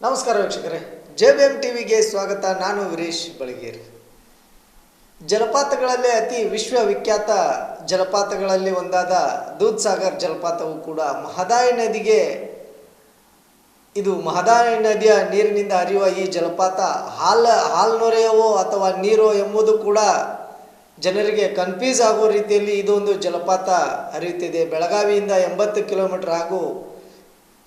ನಮಸ್ಕಾರ ವೀಕ್ಷಕರೇ. J B M ಟಿವಿಗೆ ಸ್ವಾಗತ. ನಾನು ವೀರೇಶ್ ಬಳಗೇರಿ. ಜಲಪಾತಗಳಲ್ಲೇ ಅತಿ ವಿಶ್ವವಿಖ್ಯಾತ ಜಲಪಾತಗಳಲ್ಲಿ ಒಂದಾದ ದೂದ್ ಸಾಗರ್ ಜಲಪಾತವು ಕೂಡ ಮಹದಾಯಿ ನದಿಗೆ, ಇದು ಮಹದಾಯಿ ನದಿಯ ನೀರಿನಿಂದ ಹರಿಯುವ ಈ ಜಲಪಾತ, ಹಾಲ ಹಾಲ್ನೊರೆಯವೋ ಅಥವಾ ನೀರೋ ಎಂಬುದು ಕೂಡ ಜನರಿಗೆ ಕನ್ಫ್ಯೂಸ್ ಆಗೋ ರೀತಿಯಲ್ಲಿ ಇದೊಂದು ಜಲಪಾತ ಹರಿಯುತ್ತಿದೆ. ಬೆಳಗಾವಿಯಿಂದ ಎಂಬತ್ತು ಕಿಲೋಮೀಟರ್ ಹಾಗೂ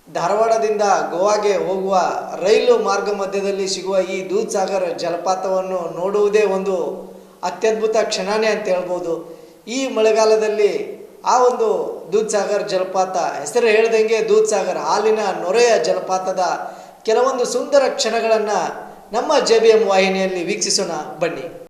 ಧಾರವಾಡದಿಂದ ಗೋವಾಗೆ ಹೋಗುವ ರೈಲು ಮಾರ್ಗ ಮಧ್ಯದಲ್ಲಿ ಸಿಗುವ ಈ ದೂದ್ಸಾಗರ್ ಜಲಪಾತವನ್ನು ನೋಡುವುದೇ ಒಂದು ಅತ್ಯದ್ಭುತ ಕ್ಷಣನೇ ಅಂತ ಹೇಳ್ಬೋದು. ಈ ಮಳೆಗಾಲದಲ್ಲಿ ಆ ಒಂದು ದೂದ್ಸಾಗರ್ ಜಲಪಾತ, ಹೆಸರು ಹೇಳ್ದಂಗೆ ದೂದ್ಸಾಗರ್, ಹಾಲಿನ ನೊರೆಯ ಜಲಪಾತದ ಕೆಲವೊಂದು ಸುಂದರ ಕ್ಷಣಗಳನ್ನು ನಮ್ಮ ಜೆ ಬಿ ಎಂ ವಾಹಿನಿಯಲ್ಲಿ ವೀಕ್ಷಿಸೋಣ. ಬನ್ನಿ.